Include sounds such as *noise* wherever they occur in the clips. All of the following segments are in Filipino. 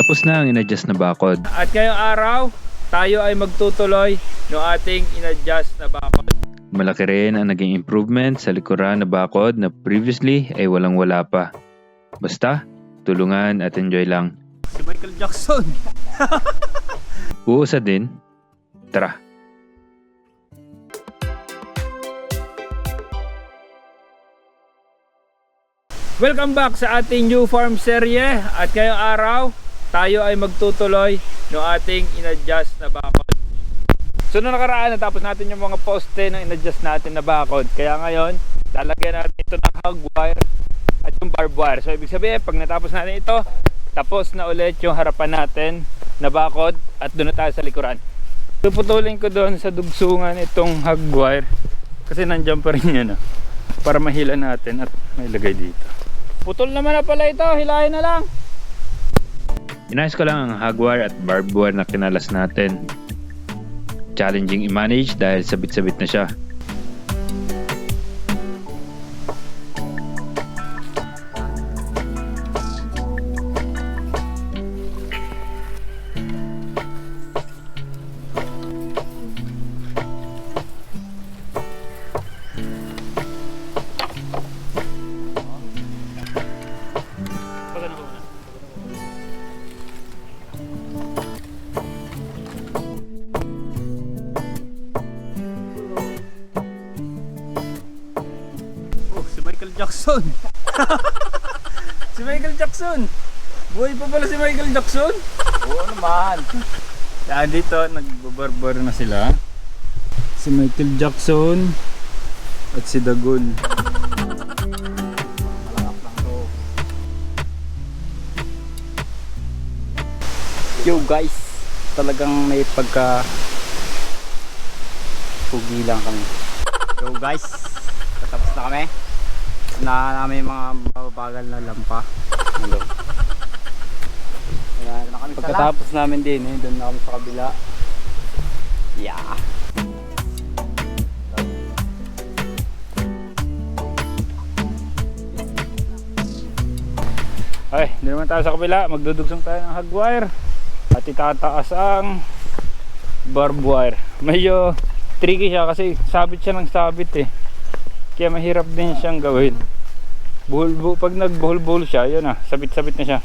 Tapos na ang inadjust na bakod. At ngayong araw, tayo ay magtutuloy ng ating inadjust na bakod. Malaki rin ang naging improvement sa likuran na bakod na previously ay walang wala pa. Basta, tulungan at enjoy lang. Si Michael Jackson. *laughs* Uusa din. Tara. Welcome back sa ating new farm serye at ngayong araw tayo ay magtutuloy ng ating inadjust na bakod. So nung nakaraan natapos natin yung mga poste ng inadjust natin na bakod kaya ngayon lalagyan natin ito ng hog wire at yung barbed wire. So ibig sabihin pag natapos natin ito tapos na ulit yung harapan natin na bakod at doon na tayo sa likuran. Puputulin ko doon sa dugsungan itong hog wire kasi nandiyan pa rin yun ah, para mahila natin at may lagay dito. Putol naman na pala ito, hilahin na lang. Inayos ko lang ang hagwire at barbed wire na kinalas natin. Challenging i-manage dahil sabit-sabit na siya. Jackson. *laughs* si Michael Jackson. Buhay pa pala si Michael Jackson. Oo naman. Yan dito, nagbabarbar na sila. Si Michael Jackson at si to. Yo guys, talagang may pagka pugi lang kami. Yo guys, katapos na kami. Na namin mga mababagal na lampa. Hello. Kaya na kami Pagkatapos namin din eh, doon na kami sa kabila. Yeah. Ay, hindi naman tayo sa kabila. Magdudugsong tayo ng hog wire. At itataas ang barbed wire. Medyo tricky siya kasi sabit siya ng sabit eh. Kaya mahirap din siyang gawin. Buhol, bu pag nagbuhol-buhol siya, yun ah, sabit-sabit na siya.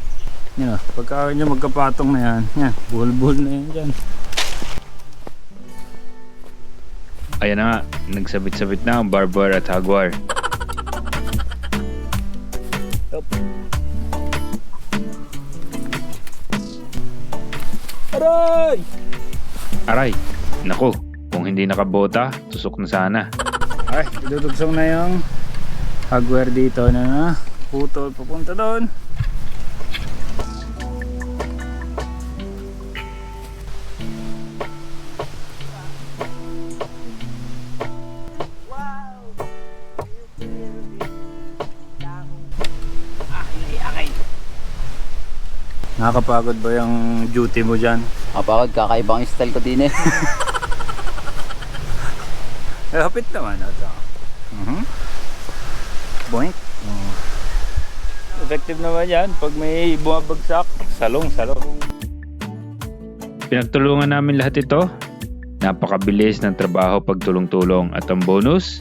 Yan ah, pagka nyo magkapatong na yan, yan, buhol-buhol na yan dyan. Ayan na nga, nagsabit-sabit na ang barbed wire at hagwire. Aray! Aray, naku, kung hindi nakabota, tusok na sana. Ay, idudugsong na yung hardware dito na na. Putol papunta doon. Nakakapagod ba yung duty mo dyan? Kapagod, kakaibang style ko din eh. *laughs* Eh, hapit naman ito. Mhm. Boink. Oh. Effective naman yan. Pag may bumabagsak, salong, salong. Pinagtulungan namin lahat ito. Napakabilis ng trabaho pag tulong-tulong at ang bonus,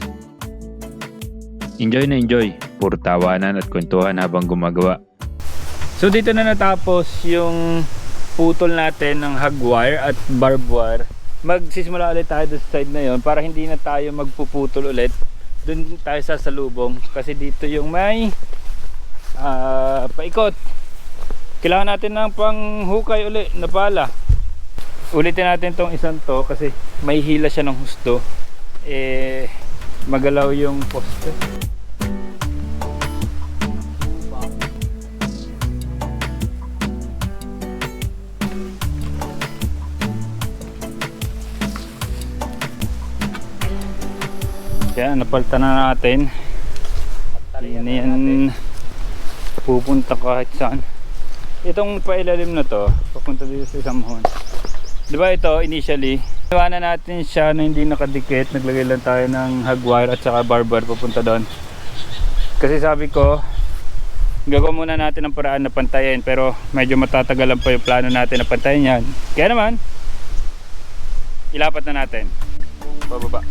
enjoy na enjoy. Puro tawanan at kwentuhan habang gumagawa. So dito na natapos yung putol natin ng hog wire at barbed wire. Magsisimula ulit tayo doon sa side na yon para hindi na tayo magpuputol ulit. Doon tayo sa salubong kasi dito yung may ah, paikot. Kailangan natin ng panghukay uli na pala. Ulitin natin tong isang to kasi may hila siya ng husto. Eh magalaw yung poste. Napalta na natin. Na yan pupunta kahit saan. Itong pailalim na to, papunta dito sa isang mohon. Di ba ito, initially, iwanan natin siya na hindi nakadikit. Naglagay lang tayo ng hog wire at saka barber papunta doon. Kasi sabi ko, gagawa muna natin ng paraan na pantayin pero medyo matatagalan pa yung plano natin na pantayin yan. Kaya naman, ilapat na natin. Bababa.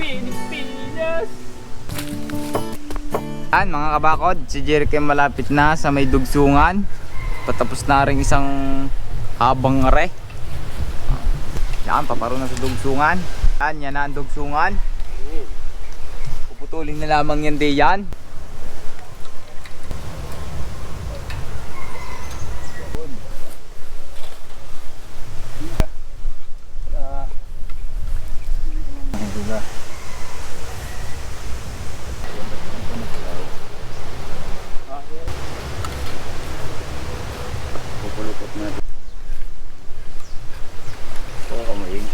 Pilipinas! Yan mga kabakod, si Jericho malapit na sa may dugsungan. Patapos na rin isang habang are. Yan, paparo na sa dugsungan. Yan, yan na ang dugsungan. Puputulin na lamang yan di yan. Pupulukot na. Oo, kamayin.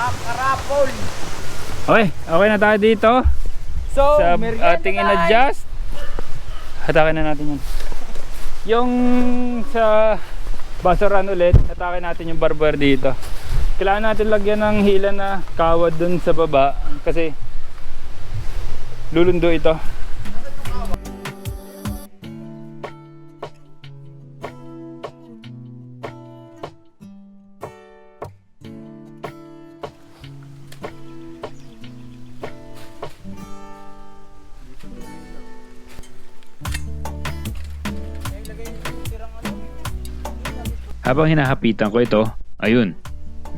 Karapol! Okay, okay na tayo dito. So, sa ating in-adjust. Hatakin na natin yun. Yung sa basuran ulit, hatakin natin yung barber dito. Kailangan natin lagyan ng hila na kawad dun sa baba kasi lulundo ito. Habang hinahapitan ko ito, ayun,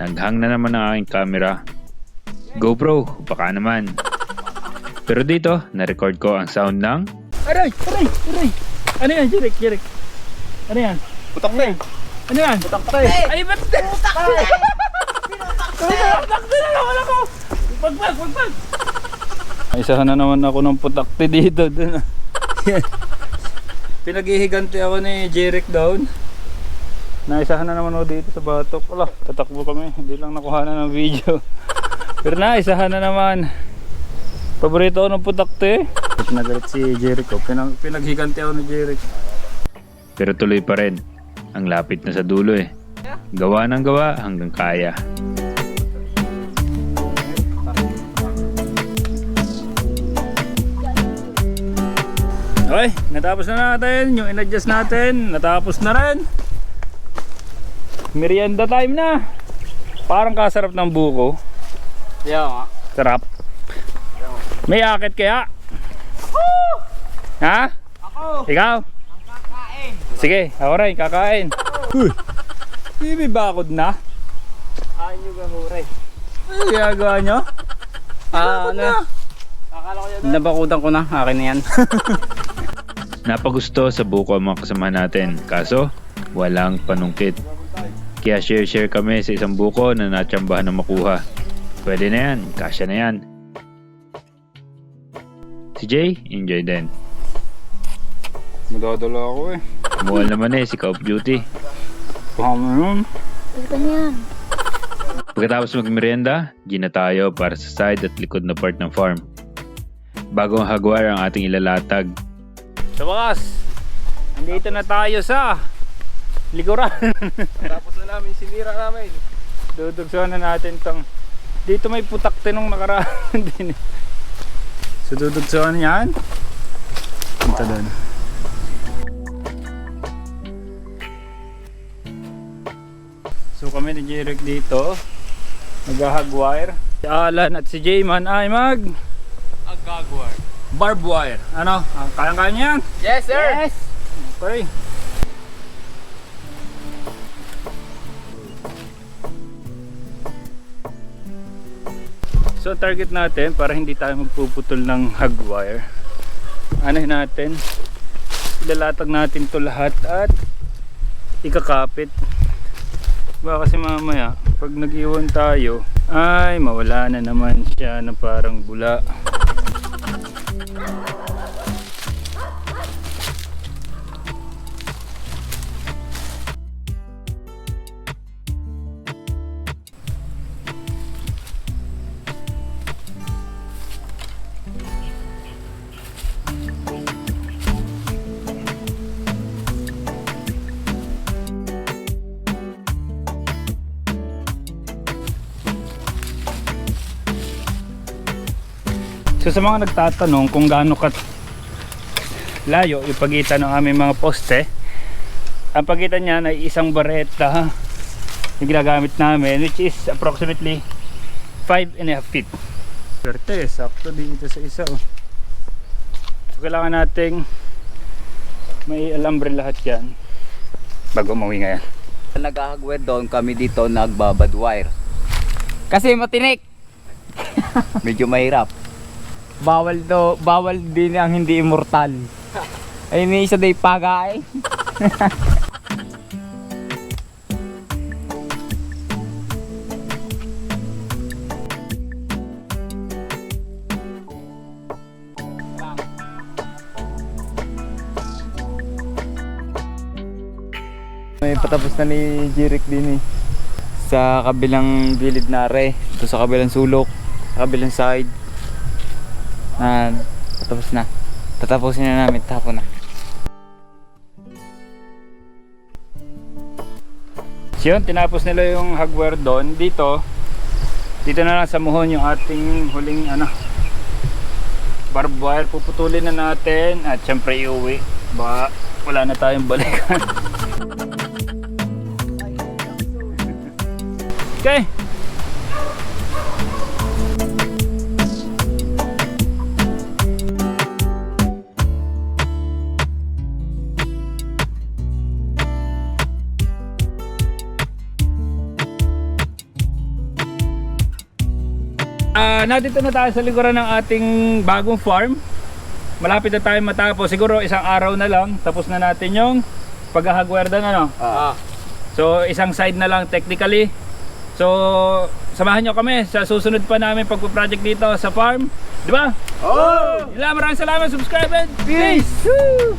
naghang na naman ang aking camera. GoPro, baka naman. *laughs* Pero dito, na-record ko ang sound ng Aray! Aray! Aray! Ano yan, Jirik? Jirik? Ano yan? Putak na eh! Ano yan? Putak na eh! Ay, ba't? Putak na! Putak na naman ako! Pagpag! Pagpag! Isahan na naman ako ng putakti dito. Dun. *laughs* Pinaghihiganti ako ni Jeric down. Naisahan na naman ako dito sa batok. Wala, tatakbo kami. Hindi lang nakuha na ng video. *laughs* Pero naisahan na naman. Paborito ko ng putakti. Nagalit si Jericho. Pinag pinaghiganti ako ni Jeric. pero tuloy pa rin. Ang lapit na sa dulo eh. Gawa ng gawa hanggang kaya. Okay, natapos na natin. Yung in-adjust natin, natapos na rin. Merienda time na. Parang kasarap ng buko. Yeah nga. Sarap. May akit kaya? Ha? Ako! Ikaw? Ang kakain! Sige, ako rin, kakain. Uy, Bibi bakod na? Kain nyo gahuray. Ano ginagawa nyo? Ah, ano? Akala ko yan. Nabakutan ko na. Akin na yan. *laughs* Napagusto sa buko ang mga kasama natin. Kaso, walang panungkit. Kaya share-share kami sa isang buko na natsambahan na makuha. Pwede na yan, kasya na yan. Si Jay, enjoy din. Madadala ako eh. Mual naman eh si Call of Duty. Pahama yun. Ito niyan. Pagkatapos magmerienda, gina tayo para sa side at likod na part ng farm. Bagong hagwar ang ating ilalatag. Sa wakas, andito na tayo sa likuran. Tapos na namin sinira namin. Dudugsuhan na natin tong dito may putakte nung nakaraan *laughs* din eh. So dudugsuhan yan. Punta doon. So kami ni Jeric dito. Nag-hagwire. Si Alan at si Jayman ay mag Agagwar. barbed wire. Ano? Ah, Kayang-kaya niya yan? Yes, sir! Yes! Okay. So target natin para hindi tayo magpuputol ng hog wire. Anahin natin. Ilalatag natin to lahat at ikakapit. Baka kasi mamaya pag nag-iwan tayo ay mawala na naman siya na parang bula. So sa mga nagtatanong kung gaano kat layo yung pagitan ng aming mga poste, ang pagitan niyan ay isang bareta yung ginagamit namin which is approximately 5 and a half feet. Swerte, sakto dito sa isa. Oh. So, kailangan nating may alambre lahat yan bago umuwi ngayon. Nag-hagware doon kami dito nagbabad wire. Kasi matinik. *laughs* Medyo mahirap. Bawal to, bawal din ang hindi immortal. Ay may isa day pagay. May patapos na ni Jirik din eh. Sa kabilang gilid na re, ito sa kabilang sulok, sa kabilang side. Na patapos na. Tatapusin na namin, tapon na. So yun, tinapos nila yung hardware doon. Dito, dito na lang sa muhon yung ating huling ano, barbed wire. Puputulin na natin at syempre iuwi. Baka wala na tayong balikan. *laughs* okay. Ah, nandito na tayo sa likuran ng ating bagong farm. Malapit na tayo matapos. Siguro isang araw na lang. Tapos na natin yung paghahagwerda na no. Ah. So isang side na lang technically. So samahan nyo kami sa susunod pa namin pagpo-project dito sa farm. Di ba? Oh! Yun lang, maraming salamat. Subscribe and peace! Woo!